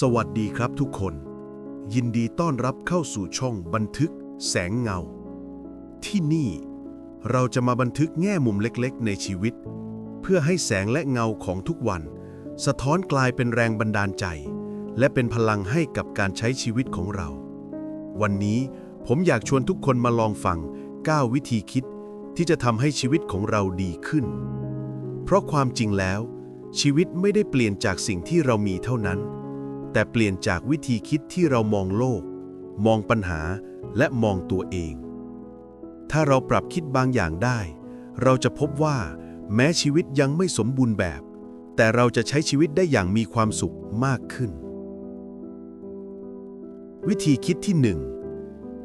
สวัสดีครับทุกคน ยินดีต้อนรับเข้าสู่ช่องบันทึกแสงเงา ที่นี่ เราจะมาบันทึกแง่มุมเล็กๆ ในชีวิต เพื่อให้แสงและเงาของทุกวัน สะท้อนกลายเป็นแรงบันดาลใจ และเป็นพลังให้กับการใช้ชีวิตของเรา วันนี้ผมอยากชวนทุกคนมาลองฟัง 9 วิธีคิดที่จะทำให้ชีวิตของเราดีขึ้น เพราะความจริงแล้ว ชีวิตไม่ได้เปลี่ยนจากสิ่งที่เรามีเท่านั้น แต่เปลี่ยนจากวิธีคิดที่เรามองโลก มองปัญหาและมองตัวเอง ถ้าเราปรับคิดบางอย่างได้ เราจะพบว่า แม้ชีวิตยังไม่สมบูรณ์แบบ แต่เราจะใช้ชีวิตได้อย่างมีความสุขมากขึ้น วิธีคิดที่หนึ่ง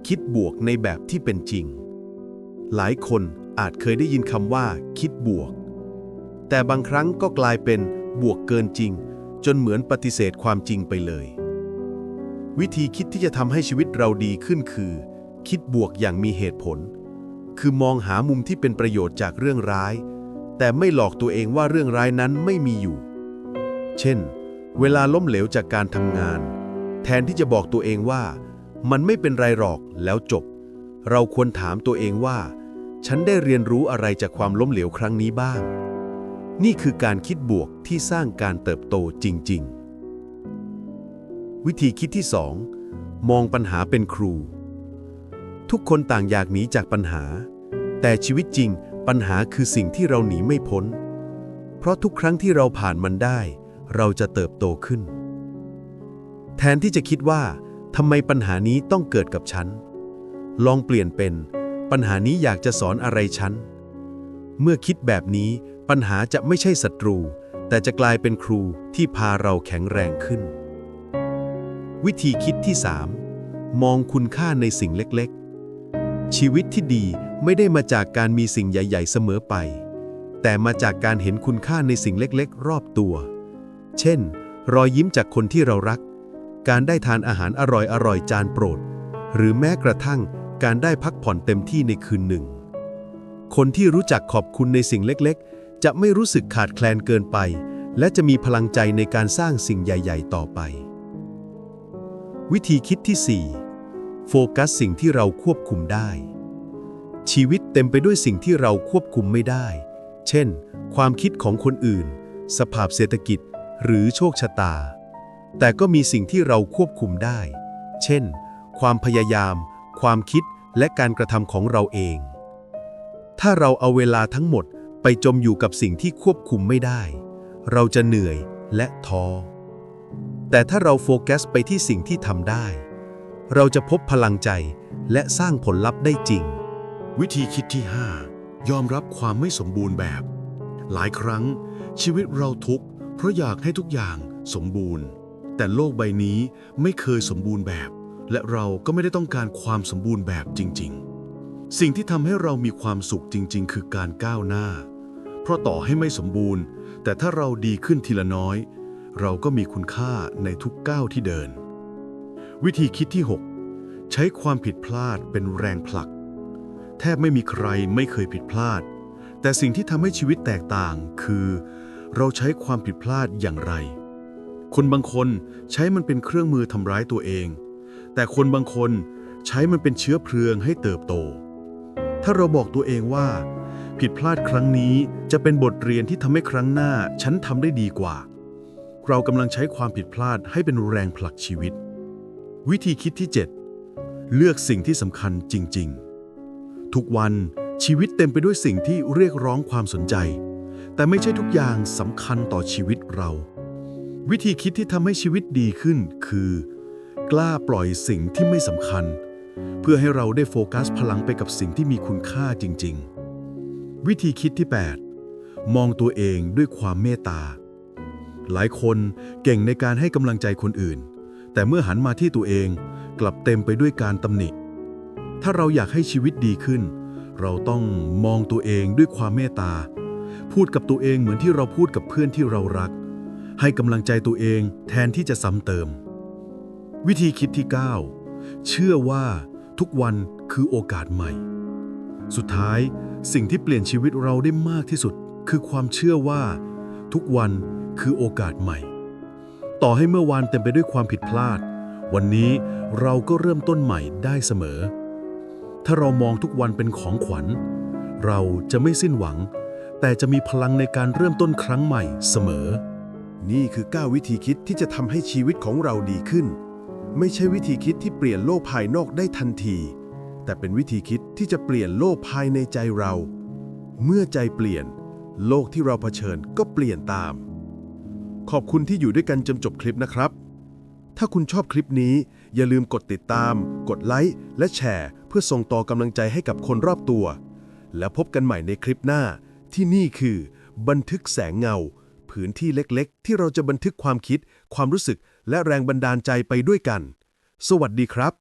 คิดบวกในแบบที่เป็นจริง หลายคนอาจเคยได้ยินคำว่า คิดบวก แต่บางครั้งก็กลายเป็นบวกเกินจริง จนเหมือนปฏิเสธความจริงไปเลย วิธีคิดที่จะทำให้ชีวิตเราดีขึ้นคือ คิดบวกอย่างมีเหตุผล คือมองหามุมที่เป็นประโยชน์จากเรื่องร้าย แต่ไม่หลอกตัวเองว่าเรื่องร้ายนั้นไม่มีอยู่ เช่น เวลาล้มเหลวจากการทำงาน แทนที่จะบอกตัวเองว่า มันไม่เป็นไรหรอกแล้วจบ เราควรถามตัวเองว่า ฉันได้เรียนรู้อะไรจากความล้มเหลวครั้งนี้บ้าง นี่คือการคิดบวกที่สร้างการเติบโตจริง ๆ วิธีคิดที่ 2 มองปัญหาเป็นครู ทุกคนต่างอยากหนีจากปัญหา แต่ชีวิตจริงปัญหาคือสิ่งที่เราหนีไม่พ้น เพราะทุกครั้งที่เราผ่านมันได้ เราจะเติบโตขึ้น แทนที่จะคิดว่าทำไมปัญหานี้ต้องเกิดกับฉัน ลองเปลี่ยนเป็น ปัญหานี้อยากจะสอนอะไรฉัน เมื่อคิดแบบนี้ ปัญหาจะไม่ใช่ศัตรู แต่จะกลายเป็นครูที่พาเราแข็งแรงขึ้น วิธีคิดที่ 3 มองคุณค่าในสิ่งเล็กๆ ชีวิตที่ดีไม่ได้มาจากการมีสิ่งใหญ่ ๆ เสมอไป แต่มาจากการเห็นคุณค่าในสิ่งเล็กๆ รอบตัว เช่น รอยยิ้มจากคนที่เรารัก การได้ทานอาหารอร่อยๆจานโปรด หรือแม้กระทั่งการได้พักผ่อนเต็มที่ในคืนหนึ่ง คนที่รู้จักขอบคุณในสิ่งเล็กๆ จะไม่รู้สึกขาดแคลนเกินไป และจะมีพลังใจในการสร้างสิ่งใหญ่ ๆ ต่อไป วิธีคิดที่ 4 โฟกัสสิ่งที่เราควบคุมได้ ชีวิตเต็มไปด้วยสิ่งที่เราควบคุมไม่ได้ เช่น ความคิดของคนอื่น สภาพเศรษฐกิจ หรือโชคชะตา แต่ก็มีสิ่งที่เราควบคุมได้ เช่น ความพยายาม ความคิดและการกระทำของเราเอง ถ้าเราเอาเวลาทั้งหมด ไปจมอยู่กับสิ่งที่ควบคุมไม่ได้ เราจะเหนื่อยและท้อ แต่ถ้าเราโฟกัสไปที่สิ่งที่ทำได้ เราจะพบพลังใจและสร้างผลลัพธ์ได้จริง วิธีคิดที่ 5 ยอมรับความไม่สมบูรณ์แบบ หลายครั้งชีวิตเราทุกข์เพราะอยากให้ทุกอย่างสมบูรณ์ แต่โลกใบนี้ไม่เคยสมบูรณ์แบบ และเราก็ไม่ได้ต้องการความสมบูรณ์แบบจริง ๆ สิ่งที่ทำให้เรามีความสุขจริง ๆ คือการก้าวหน้า เพราะต่อให้ไม่สมบูรณ์ แต่ถ้าเราดีขึ้นทีละน้อย เราก็มีคุณค่าในทุกก้าวที่เดิน วิธีคิดที่ 6 ใช้ความผิดพลาดเป็นแรงผลัก แทบไม่มีใครไม่เคยผิดพลาด แต่สิ่งที่ทำให้ชีวิตแตกต่างคือ เราใช้ความผิดพลาดอย่างไร คนบางคนใช้มันเป็นเครื่องมือทำร้ายตัวเอง แต่คนบางคนใช้มันเป็นเชื้อเพลิงให้เติบโต ถ้าเราบอกตัวเองว่า ผิดพลาดครั้งนี้จะเป็นบทเรียนที่ทำให้ครั้งหน้า ฉันทำได้ดีกว่า เรากำลังใช้ความผิดพลาดให้เป็นแรงผลักชีวิต วิธีคิดที่ 7 เลือกสิ่งที่สำคัญจริง ๆ ทุกวันชีวิตเต็มไปด้วยสิ่งที่เรียกร้องความสนใจ แต่ไม่ใช่ทุกอย่างสำคัญต่อชีวิตเรา วิธีคิดที่ทำให้ชีวิตดีขึ้นคือ กล้าปล่อยสิ่งที่ไม่สำคัญ เพื่อให้เราได้โฟกัสพลังไปกับสิ่งที่มีคุณค่าจริง ๆ วิธีคิดที่ 8 มองตัวเองด้วยความเมตตา หลายคนเก่งในการให้กำลังใจคนอื่น แต่เมื่อหันมาที่ตัวเองกลับเต็มไปด้วยการตำหนิ ถ้าเราอยากให้ชีวิตดีขึ้น เราต้องมองตัวเองด้วยความเมตตา พูดกับตัวเองเหมือนที่เราพูดกับเพื่อนที่เรารัก ให้กำลังใจตัวเองแทนที่จะซ้ำเติม วิธีคิดที่ 9 เชื่อว่า ทุกวันคือโอกาสใหม่ สุดท้ายสิ่งที่เปลี่ยนชีวิตเราได้มากที่สุด คือความเชื่อว่า ทุกวันคือโอกาสใหม่ ต่อให้เมื่อวานเต็มไปด้วยความผิดพลาด วันนี้เราก็เริ่มต้นใหม่ได้เสมอ ถ้าเรามองทุกวันเป็นของขวัญ เราจะไม่สิ้นหวัง แต่จะมีพลังในการเริ่มต้นครั้งใหม่เสมอ นี่คือ 9 วิธีคิดที่จะทำให้ชีวิตของเราดีขึ้น ไม่ใช่วิธีคิดที่เปลี่ยนโลกภายนอกได้ทันที แต่เป็นวิธีคิดที่จะเปลี่ยนโลกภายในใจเรา เมื่อใจเปลี่ยน โลกที่เราเผชิญก็เปลี่ยนตาม ขอบคุณที่อยู่ด้วยกันจนจบคลิปนะครับ ถ้าคุณชอบคลิปนี้ อย่าลืมกดติดตาม กดไลค์และแชร์ เพื่อส่งต่อกำลังใจให้กับคนรอบตัว แล้วพบกันใหม่ในคลิปหน้า ที่นี่คือ บันทึกแสงเงา ผืนที่เล็กๆ ที่เราจะบันทึกความคิด ความรู้สึก และแรงบันดาลใจไปด้วยกัน สวัสดีครับ